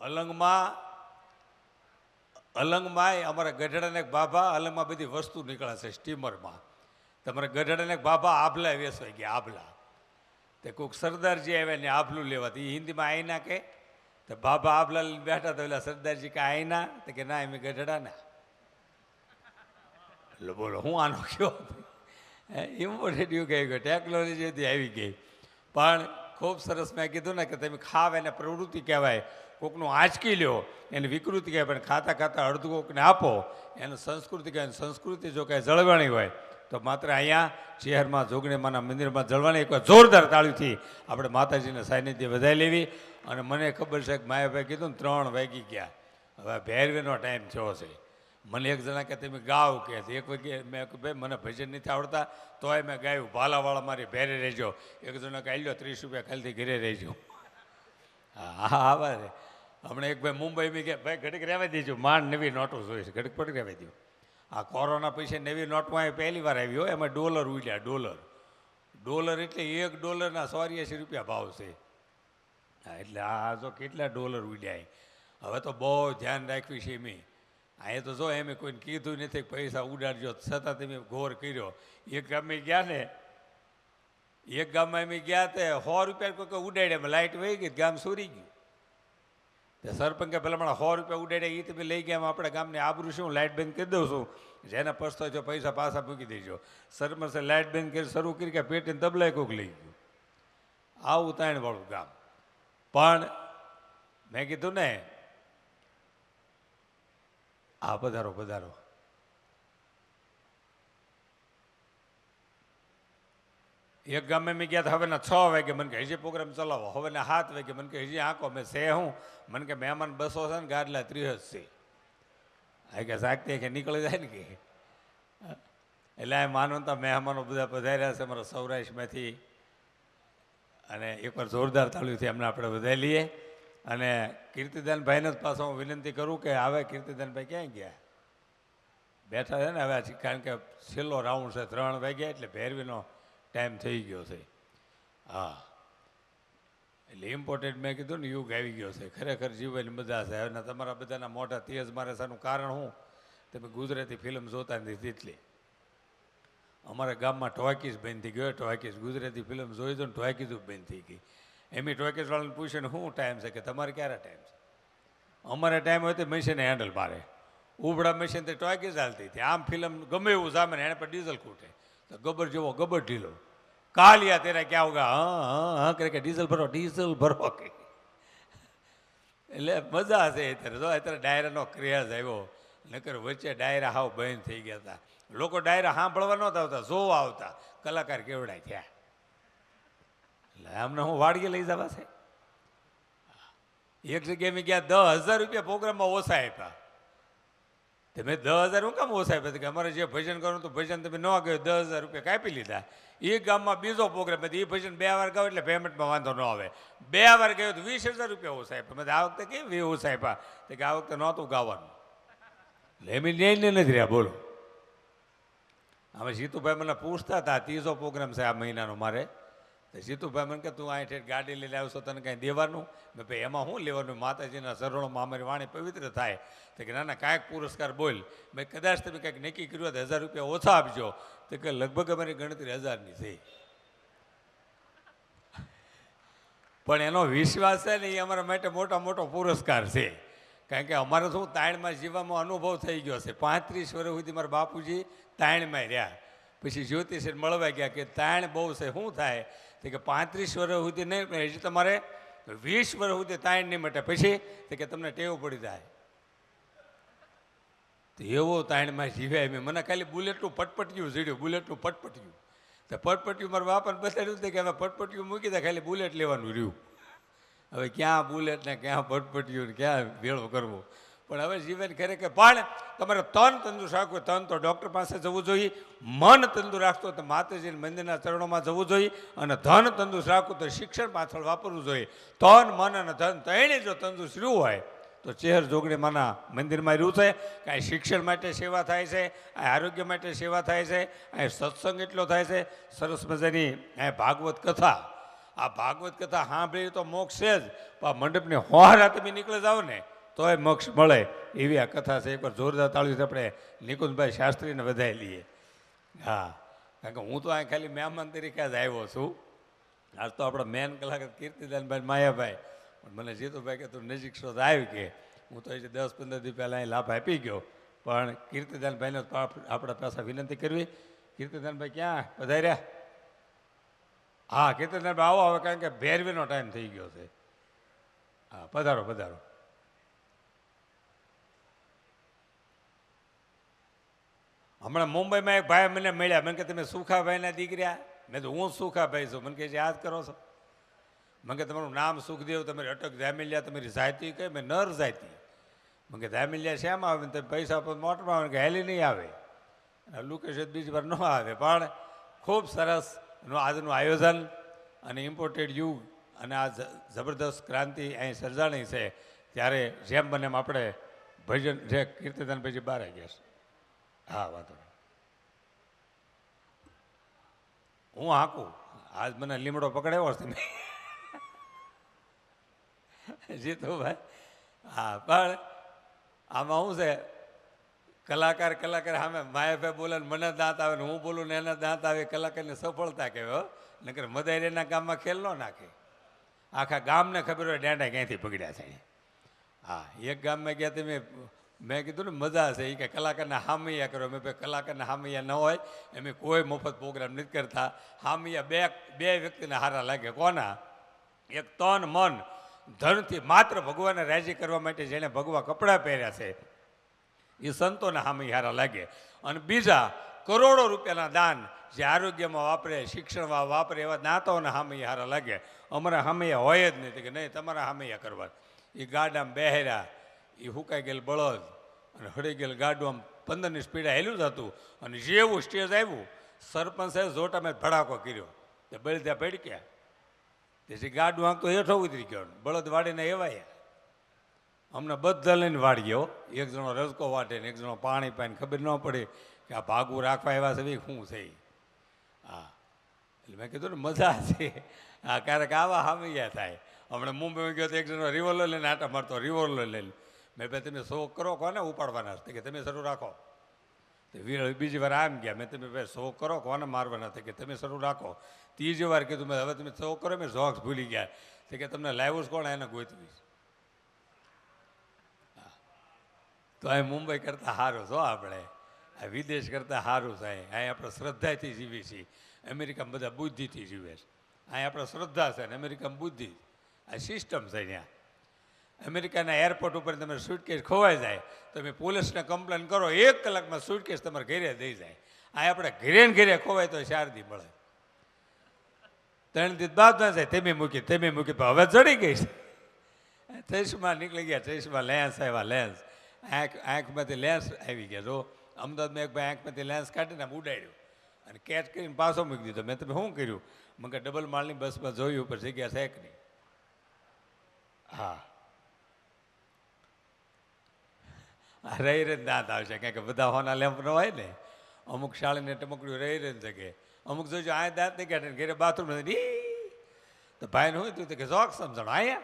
અલંગમાં અલંગમાં અમારા ગઢડાને બાબા અલંગમાં બધી વસ્તુ નીકળે છે સ્ટીમરમાં. તમારે ગઢડાને બાબા આભલા વેસવાઈ ગયા, આભલા. તે કોઈક સરદારજી આવ્યા ને આભલું લેવા એ હિન્દીમાં આઈના કે? તો બાબા આભલા બેઠા તો પેલા સરદારજી કે આઈના તો કે ના એમ ગઢડાના એટલે બોલો, હું આનો કયો? ઇમ્પોર્ટેડ આવી ગયો ટેકનોલોજી આવી ગઈ. પણ ખૂબ સરસ મેં કીધું ને કે તમે ખાવ એને પ્રવૃત્તિ કહેવાય. કોકનું આંચકી લ્યો એને વિકૃતિ કહેવાય પણ ખાતા ખાતા અડધું કોકને આપો એને સંસ્કૃતિ કહેવાય સંસ્કૃતિ જો કાંઈ જળવાણી હોય તો માત્ર અહીંયા શહેરમાં જોગણીમાના મંદિરમાં જળવાણી એક જોરદાર તાળીથી આપણે માતાજીને સાનિધ્ય વધારી લેવી અને મને ખબર છે કે માયાભાઈ કીધું ને ત્રણ વાગી ગયા હવે ભેરવીનો ટાઈમ થયો છે મને એક જણા કે તમે ગાવ કે એક વાગે મેં ભાઈ મને ભજન નથી આવડતા તોય મેં ગાયું ભાલાવાળા મારી ભેરે રહેજો એક જણા કહી લો ત્રીસ રૂપિયા ખાલીથી ઘરે રહેજો હા હા રે હમણાં એક ભાઈ મુંબઈમાં કે ભાઈ, ઘડીક રહેવા દેજો. માંડ નવી નોટો જોઈએ છે. ઘડીક પડી રહેવા દો આ કોરોના પછી નવી નોટમાં એ પહેલી વાર આવ્યો એમાં ડોલર ઉડ્યા, ડોલર. ડોલર એટલે એક ડોલરના ચોર્યાસી રૂપિયા ભાવ છે. હા, એટલે આ જો કેટલા ડોલર ઉડ્યા હવે તો બહુ ધ્યાન રાખ્યું છે મેં અહીંયા તો જો એમ કોઈને કીધું નથી પૈસા ઉડાડજો. છતાં તમે ઘોર કર્યો. એક ગામે ગયા ને, એક ગામમાં એમ ગયા તે સો રૂપિયા કોઈ ઉડાડ્યા. લાઇટ વહી ગઈ, ગામ સુરી ગયું. તે સરપંચે પેલા મને સો રૂપિયા ઉડાડ્યા એ તમે લઈ ગયા આપણે ગામને આબરૂ શું લાઇટ બંધ કરી દઉં છું. જેને પસ્તો છો પૈસા પાછા મૂકી દેજો. સરપંચે લાઇટ બંધ કરી શરૂ કરી કે પેટીને તબલાય કોક લઈ ગયું. આવું તાણવાળું ગામ. પણ મેં કીધું ને, આ પધારો પધારો. એક ગામે મેં ગયા તો હવે છ વાગે મને કે હજી પ્રોગ્રામ ચલાવો. હવે ને સાત વાગે મને કે હજી આંકો, મેં છે હું. મને કે, મહેમાન બસો છે ને, ગાડલા ત્રીસ છે. આ કે સાગતી કે નીકળી જાય ને કે. એટલે આ માનવતા મહેમાનો બધા પધાર્યા છે અમારા સૌરાષ્ટ્રમાંથી. અને એકવાર જોરદાર તાળીથી એમને આપણે વધારી લઈએ. અને કીર્તિદાનભાઈને જ પાછો હું વિનંતી કરું કે, આવે, કીર્તિદાનભાઈ ક્યાં ગયા? બેઠા છે ને હવે કારણ કે છેલ્લો રાઉન્ડ છે ત્રણ વાગ્યા એટલે ભેરવીનો ટાઈમ થઈ ગયો છે. હા. એટલે ઇમ્પોર્ટન્ટ મેં કીધું ને, યુગ આવી ગયો છે. ખરેખર જીવવાની મજા છે. હવે તમારા બધાના મોટા તેજ મારે સાનું કારણ હું? તમે ગુજરાતી ફિલ્મ જોતા નથી એટલી. અમારા ગામમાં ટોકીઝ બંધ થઈ ગયો ટોકીસ ગુજરાતી ફિલ્મ જોઈ દો ને ટોકીઝ બંધ થઈ ગઈ. એમ ટોકીસવાળાને પૂછે ને શું ટાઈમ છે કે તમારે ક્યારે ટાઈમ છે? અમારે ટાઈમ હોય તો મશીને હેન્ડલ મારે. ઉબડા મશીન તે ટોકીઝ હાલતી હતી. આમ ફિલ્મ ગમે એવું સામે એના પર ડીઝલ ખૂટે. તો ગબર જેવો ગબર ઢીલો. કાલિયા તેરા ક્યાં હોગા હા હા કરે કે ડીઝલ ભરો ડીઝલ ભરો કે. એટલે મજા હશે અત્યારે. જો અત્યારે ડાયરાનો ક્રેઝ આવ્યો. નકર વચ્ચે ડાયરા હાવ બંધ થઈ ગયા હતા. લોકો ડાયરા સાંભળવા નહોતા આવતા, જોવા આવતા. કલાકાર કેવડાય થયા. એટલે આમને હું વાડીએ લઈ જવા છે. એક જગ્યાએ મેં ગયા, દસ હજાર રૂપિયા પ્રોગ્રામમાં ઓછા આપ્યા. તમે દસ હજાર હું કામ ઓછા આપ્યા? કે અમારે જે ભજન કરવું તો ભજન તમે ન ગયો દસ હજાર રૂપિયા કાપી લીધા. એ ગામમાં બીજો પ્રોગ્રામ એ ભજન બે વાર ગાવ એટલે પેમેન્ટમાં વાંધો ન આવે. બે વાર ગયો તો વીસ હજાર રૂપિયા ઓછા આપ્યા. મેં આ વખતે કેવી ઓછા આપ્યા? તો કે, આ વખતે નહોતું ગાવાનું. એટલે એમ ન્યાય નથી રહ્યા, બોલો. હવે જીતુભાઈ મને પૂછતા હતા ત્રીજો પ્રોગ્રામ છે આ મહિનાનો મારે. જીતુભાઈ મને કે, તું અહીં ઠેઠ ગાડી લઈને આવશો તને કાંઈ દેવાનું? મેં ભાઈ એમાં શું લેવાનું? માતાજીના શરણોમાં અમારી વાણી પવિત્ર થાય. તો કે ના ના કાંઈક પુરસ્કાર બોલ. મેં કદાચ તમે કાંઈક નક્કી કર્યું હોય હજાર રૂપિયા ઓછા આપજો. તો કે, લગભગ અમારી ગણતરી હજારની છે. પણ એનો વિશ્વાસ છે ને, એ અમારા માટે મોટા મોટો પુરસ્કાર છે. કારણ કે અમારે શું તાણમાં જીવવામાં અનુભવ થઈ ગયો છે. પાંત્રીસ વર્ષ સુધી મારા બાપુજી તાણમાં રહ્યા. પછી જ્યોતિષને મળવા ગયા કે તાણ બહુ છે, શું થાય? તો કે પાંત્રીસ વર્ષ સુધી નહીં હજી તમારે વીસ વર્ષ સુધી તાણ નહીં મટે. પછી તો કે તમને ટેવ પડી જાય. તો એવો તાણમાં જીવ્યા મેં. મને ખાલી બુલેટનું પટપટિયું જીડ્યું બુલેટનું પટપટિયું. તો પટપટિયું મારા બાપાને બતાડ્યું કે હવે પટપટિયું મૂકી દે, ખાલી બુલેટ લેવાનું રહ્યું. હવે ક્યાં બુલેટ ને ક્યાં પટપટિયું ને ક્યાં ભેળો કરવો? પણ હવે જીવન ખરે કે પણ તમારે તન તંદુરસ્ત રાખવું તન તો ડૉક્ટર પાસે જવું જોઈએ, મન તંદુરસ્ત રાખતો તો માતાજી મંદિરના ચરણોમાં જવું જોઈએ અને ધન તંદુરસ્ત રાખવું તો શિક્ષણ પાછળ વાપરવું જોઈએ. તન, મન અને ધન ત્રણે જો તંદુરસ્ત રહ્યું હોય, તો ચેહર જોગડી માના મંદિરમાં રહ્યું છે, કાંઈ શિક્ષણ માટે સેવા થાય છે આ આરોગ્ય માટે સેવા થાય છે અહીં સત્સંગ એટલો થાય છે. સરસ મજાની અહીં ભાગવત કથા, આ ભાગવત કથા સાંભળી તો મોક્ષ છે જ, પણ આ મંડપની રાતે બી નીકળી જાઓ ને. તોય મોક્ષ મળે એવી આ કથા છે. એકવાર જોરદાર તાળી આપણે નિકુંજભાઈ શાસ્ત્રીને વધાઈ લઈએ. હા, કારણ કે હું તો અહીં ખાલી મહેમાન તરીકે જ આવ્યો છું. આજ તો આપણા મેન કલાકાર કીર્તિદાનભાઈ માયાભાઈ. પણ મને જીતુભાઈ કે તું નજીક શોધ આવી કે. હું તો હજી દસ પંદર દિવસ પહેલાં અહીં લાભ આપી ગયો. પણ કીર્તિદાનભાઈને આપણા પાસે વિનંતી કરવી. કીર્તિદાનભાઈ ક્યાં? પધાર્યા હા, કીર્તિદાનભાઈ આવો હવે, કારણ કે ભેરવીનો ટાઈમ થઈ ગયો છે. હા, પધારો પધારો. હમણાં મુંબઈમાં એક ભાઈ મને મળ્યા. મને કે તમે સુખાભાઈના દીકરા? મેં તો હું સુખાભાઈ છું. મને કે છે, યાદ કરો છો? મને કે તમારું નામ સુખદેવ, તમારી અટક ધામિલિયા, તમારી જાતિ કહે મેં નર જાતિ મને કે ધામિલિયા શ્યામ આવે? ને તમે પૈસા પર મોટરમાં આવે. કે હેલી નહીં આવે. અને લુકેશ બીજી વાર ન આવે. પણ ખૂબ સરસ એનું આજનું આયોજન અને ઇમ્પોર્ટેડ યુગ અને આ જબરદસ્ત ક્રાંતિ અહીં સર્જાણી છે. ત્યારે જેમ બને એમ આપણે ભજન, જે કીર્તિદાન પછી બહાર આવી ગયા છે હા, વાંધો નહીં. હું હાંકું. આજ મને લીમડો પકડાયો છે જીતું જીતુભાઈ, હા, પણ આમાં શું છે? કલાકાર કલાકાર સામે માયાભાઈ બોલે મને દાંત આવે ને હું બોલું ને એના દાંત આવે, કલાકારની સફળતા કહેવાય નકર મદારીના ગામમાં ખેલ ન નાખે. આખા ગામને ખબર હોય, ડેંડા ક્યાંથી પકડ્યા છે હા, એક ગામમાં ગયા તમે મેં કીધું ને, મજા છે. એ કે, કલાકારના હામૈયા કરો. મેં ભાઈ કલાકારના હામૈયા ન હોય, એમ કોઈ મફત પ્રોગ્રામ નથી કરતા. હામૈયા બે બે વ્યક્તિને હારા લાગે કોના? એક તન મન. ધનથી માત્ર ભગવાનને રાજી કરવા માટે જેણે ભગવા કપડાં પહેર્યા છે. એ સંતોના હામી હારા લાગે અને બીજા, કરોડો રૂપિયાના દાન જે આરોગ્યમાં વાપરે, શિક્ષણમાં વાપરે, એવા દાંતોના હામી હારા લાગે અમારા હામૈયા હોય જ નથી કે, નહીં, તમારા હામૈયા કરવા. એ ગાડામાં બેહેર્યા એ હુકાઈ ગયેલ બળદ અને હળી ગયેલ ગાડું આમ પંદરની સ્પીડે હેલું જ હતું. અને જેવું સ્ટેજ આવ્યું, સરપંચે જોટામાં ભડાકો કર્યો. તે બળદ્યા ભડક્યા. તેથી ગાડું આંક હેઠો ઉતરી ગયો બળદ વાડીને એવાયા. અમને બધા લઈને વાળીએ એક જણો રસકો વાટે ને એક જણો પાણી પાઈને ખબર ન પડે કે આ ભાગું રાખવા એવા છે ભાઈ, શું છે? હા. એટલે મેં કીધું ને, મજા છે. હા, ક્યારેક આવા હામી ગયા થાય. હમણાં મુંબઈમાં ગયો તો એક જણો રિવોલ્વર લઈને આટા મારતો રિવોલ્વર લઈને. મેં ભાઈ તમે શો કરો, કોને ઉપાડવાના છે? કે, તમે શરૂ રાખો. બીજી વાર આમ ગયા. મેં તમે ભાઈ શોખ કરો, કોને મારવાના? હતા કે, તમે શરૂ રાખો. ત્રીજી વાર કીધું, મેં હવે તમે શો કરો, મેં શોખ ભૂલી ગયા. તે કે, તમને લાવ્યું કોણ? એને ગોતવીશ. છે. તો અહીં મુંબઈ કરતાં સારું છો આપણે. આ વિદેશ કરતાં સારું છે અહીં. આપણે શ્રદ્ધાથી જીવી છીએ. અમેરિકામાં બધા બુદ્ધિથી જીવે છે. અહીં આપણે શ્રદ્ધા છે ને અમેરિકામાં બુદ્ધિ. આ સિસ્ટમ છે ત્યાં. અમેરિકાના એરપોર્ટ ઉપર તમે સુટકેસ ખોવાઈ જાય તમે પોલીસને કમ્પ્લેન કરો, એક કલાકમાં સુટકેસ તમારે ઘેરે દઈ જાય. આ આપણે ઘેરે ઘરે ખોવાય તો શારદી મળે. ત્રણ દિવસ બાદ ના જાય તેમી મૂકી તેમી મૂકી, પણ હવે ચડી ગઈ છે. ચશ્મા નીકળી ગયા, ચશ્મા લેન્સ આવ્યા લેન્સ આંખ, આંખમાંથી લેન્સ આવી ગયા. જો, અમદાવાદમાં એક ભાઈ આંખમાંથી લેન્સ કાઢીને ઉડાડ્યું. અને કેચ કરીને પાછો મૂકી દીધો. મેં તમે શું કર્યું? મને ડબલ માળની બસમાં જોયું ઉપર જગ્યા છે કે નહીં? હા આ રહી રહીને દાંત આવશે. કારણ કે બધા હોના લેમ્પ ન હોય ને, અમુક શાળીને ટમકડ્યું રહી રહીને શકે. અમુક જોજો આ દાંત નહીં કાઢે ઘરે બાથરૂમ નથી. તો ભાઈને થયું? તો કે જોક સમજણ અહીંયા